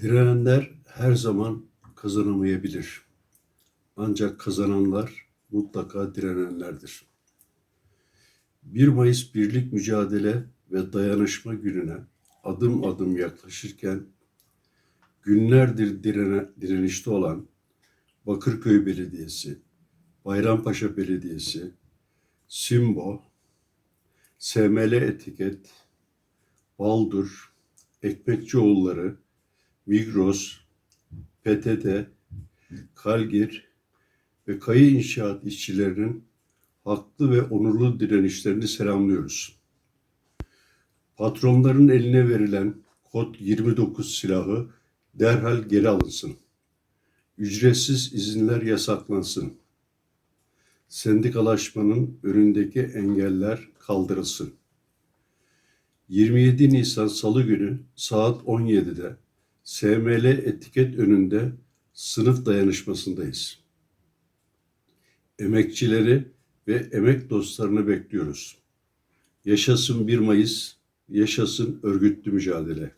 Direnenler her zaman kazanamayabilir. Ancak kazananlar mutlaka direnenlerdir. 1 Mayıs Birlik Mücadele ve Dayanışma Günü'ne adım adım yaklaşırken günlerdir direne, direnişte olan Bakırköy Belediyesi, Bayrampaşa Belediyesi, Simbo, SML Etiket, Baldur, Ekmekçioğulları, Migros, PTT, Kalgir ve Kayı İnşaat işçilerinin haklı ve onurlu direnişlerini selamlıyoruz. Patronların eline verilen kod 29 silahı derhal geri alınsın. Ücretsiz izinler yasaklansın. Sendikalaşmanın önündeki engeller kaldırılsın. 27 Nisan Salı günü saat 17'de SML etiket önünde sınıf dayanışmasındayız. Emekçileri ve emek dostlarını bekliyoruz. Yaşasın 1 Mayıs, yaşasın örgütlü mücadele.